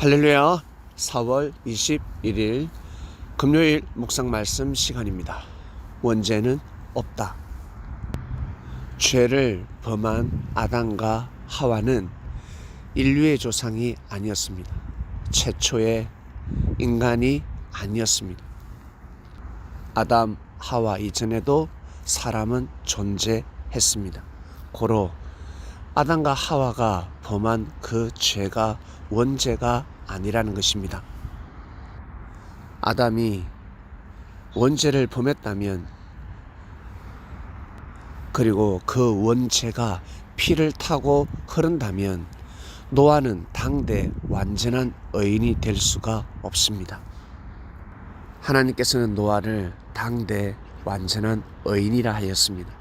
할렐루야 4월 21일 금요일 묵상 말씀 시간입니다. 원죄는 없다. 죄를 범한 아담과 하와는 인류의 조상이 아니었습니다. 최초의 인간이 아니었습니다. 아담, 하와 이전에도 사람은 존재했습니다. 고로 아담과 하와가 범한 그 죄가 원죄가 아니라는 것입니다. 아담이 원죄를 범했다면 그리고 그 원죄가 피를 타고 흐른다면 노아는 당대 완전한 의인이 될 수가 없습니다. 하나님께서는 노아를 당대 완전한 의인이라 하였습니다.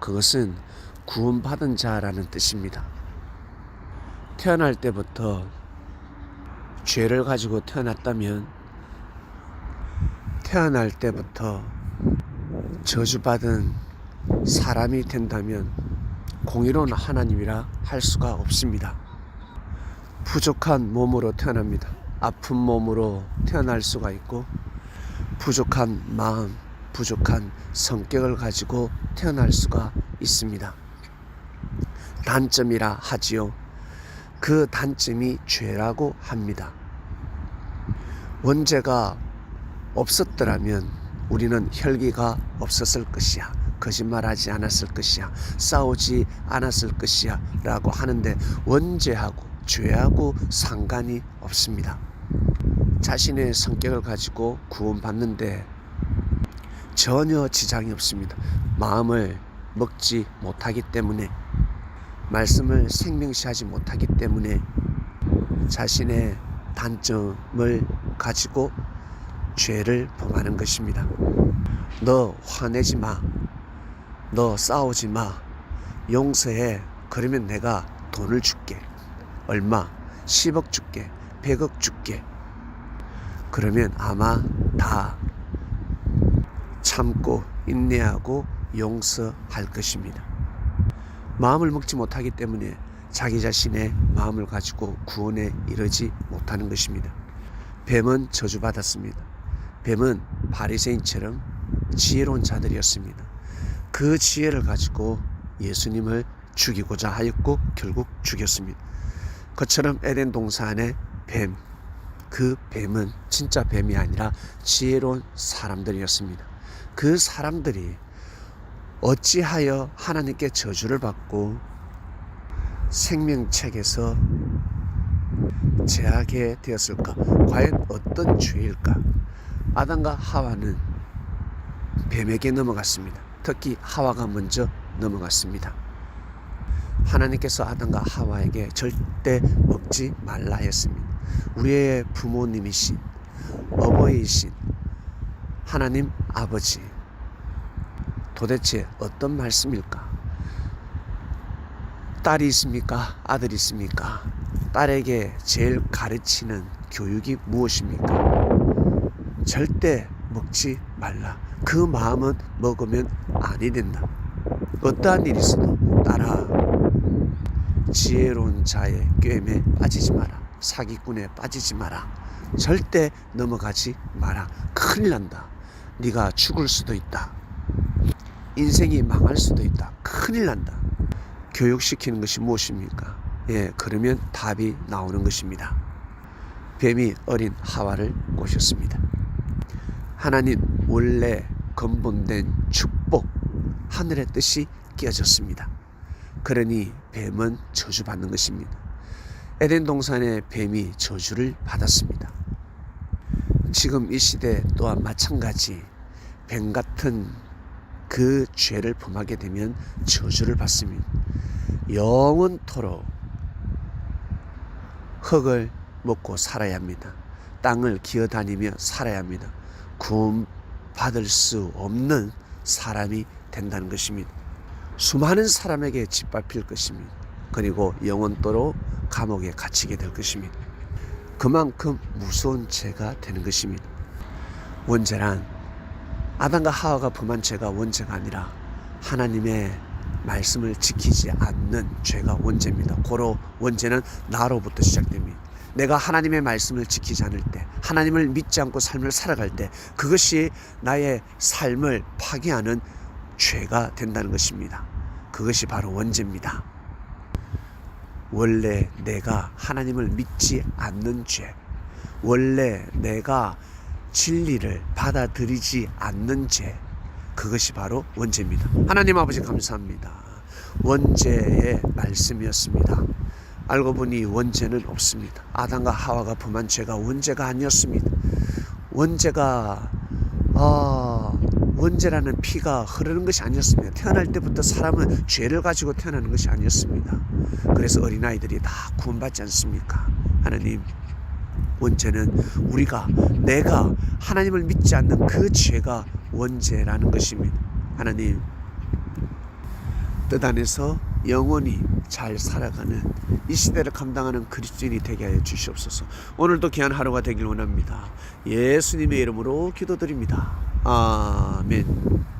그것은 구원받은 자라는 뜻입니다. 태어날 때부터 죄를 가지고 태어났다면 태어날 때부터 저주받은 사람이 된다면 공의로운 하나님이라 할 수가 없습니다. 부족한 몸으로 태어납니다. 아픈 몸으로 태어날 수가 있고 부족한 마음, 부족한 성격을 가지고 태어날 수가 있습니다. 단점이라 하지요. 그 단점이 죄라고 합니다. 원죄가 없었더라면 우리는 혈기가 없었을 것이야. 거짓말하지 않았을 것이야. 싸우지 않았을 것이야. 라고 하는데 원죄하고 죄하고 상관이 없습니다. 자신의 성격을 가지고 구원받는데 전혀 지장이 없습니다. 마음을 먹지 못하기 때문에 말씀을 생명시하지 못하기 때문에 자신의 단점을 가지고 죄를 범하는 것입니다. 너 화내지 마. 너 싸우지 마. 용서해. 그러면 내가 돈을 줄게. 얼마? 10억 줄게. 100억 줄게. 그러면 아마 다 참고 인내하고 용서할 것입니다. 마음을 먹지 못하기 때문에 자기 자신의 마음을 가지고 구원에 이르지 못하는 것입니다. 뱀은 저주받았습니다. 뱀은 바리새인처럼 지혜로운 자들이었습니다. 그 지혜를 가지고 예수님을 죽이고자 하였고 결국 죽였습니다. 그처럼 에덴 동산의 뱀, 그 뱀은 진짜 뱀이 아니라 지혜로운 사람들이었습니다. 그 사람들이 어찌하여 하나님께 저주를 받고 생명책에서 제하게 되었을까? 과연 어떤 죄일까? 아담과 하와는 뱀에게 넘어갔습니다. 특히 하와가 먼저 넘어갔습니다. 하나님께서 아담과 하와에게 절대 먹지 말라 했습니다. 우리의 부모님이신 어버이이신 하나님 아버지 도대체 어떤 말씀일까? 딸이 있습니까? 아들이 있습니까? 딸에게 제일 가르치는 교육이 무엇입니까? 절대 먹지 말라. 그 마음은 먹으면 아니 된다. 어떠한 일이 있어도 따라 지혜로운 자의 꿰매 빠지지 마라. 사기꾼에 빠지지 마라. 절대 넘어가지 마라. 큰일 난다. 네가 죽을 수도 있다. 인생이 망할 수도 있다. 큰일 난다. 교육시키는 것이 무엇입니까? 예, 그러면 답이 나오는 것입니다. 뱀이 어린 하와를 꼬셨습니다. 하나님 원래 근본된 축복, 하늘의 뜻이 깨어졌습니다. 그러니 뱀은 저주받는 것입니다. 에덴 동산의 뱀이 저주를 받았습니다. 지금 이 시대 또한 마찬가지 뱀 같은 그 죄를 범하게 되면 저주를 받습니다. 영원토록 흙을 먹고 살아야 합니다. 땅을 기어다니며 살아야 합니다. 구원 받을 수 없는 사람이 된다는 것입니다. 수많은 사람에게 짓밟힐 것입니다. 그리고 영원토록 감옥에 갇히게 될 것입니다. 그만큼 무서운 죄가 되는 것입니다. 원죄란 아담과 하와가 범한 죄가 원죄가 아니라 하나님의 말씀을 지키지 않는 죄가 원죄입니다. 고로 원죄는 나로부터 시작됩니다. 내가 하나님의 말씀을 지키지 않을 때, 하나님을 믿지 않고 삶을 살아갈 때, 그것이 나의 삶을 파괴하는 죄가 된다는 것입니다. 그것이 바로 원죄입니다. 원래 내가 하나님을 믿지 않는 죄, 원래 내가 진리를 받아들이지 않는 죄, 그것이 바로 원죄입니다. 하나님 아버지 감사합니다. 원죄의 말씀이었습니다. 알고 보니 원죄는 없습니다. 아담과 하와가 범한 죄가 원죄가 아니었습니다. 원죄가 아 원죄라는 피가 흐르는 것이 아니었습니다. 태어날 때부터 사람은 죄를 가지고 태어나는 것이 아니었습니다. 그래서 어린아이들이 다 구원받지 않습니까? 하나님 원죄는 우리가 내가 하나님을 믿지 않는 그 죄가 원죄라는 것입니다. 하나님 뜻 안에서 영원히 잘 살아가는 이 시대를 감당하는 그리스도인이 되게 하여 주시옵소서. 오늘도 귀한 하루가 되길 원합니다. 예수님의 이름으로 기도드립니다. 아멘.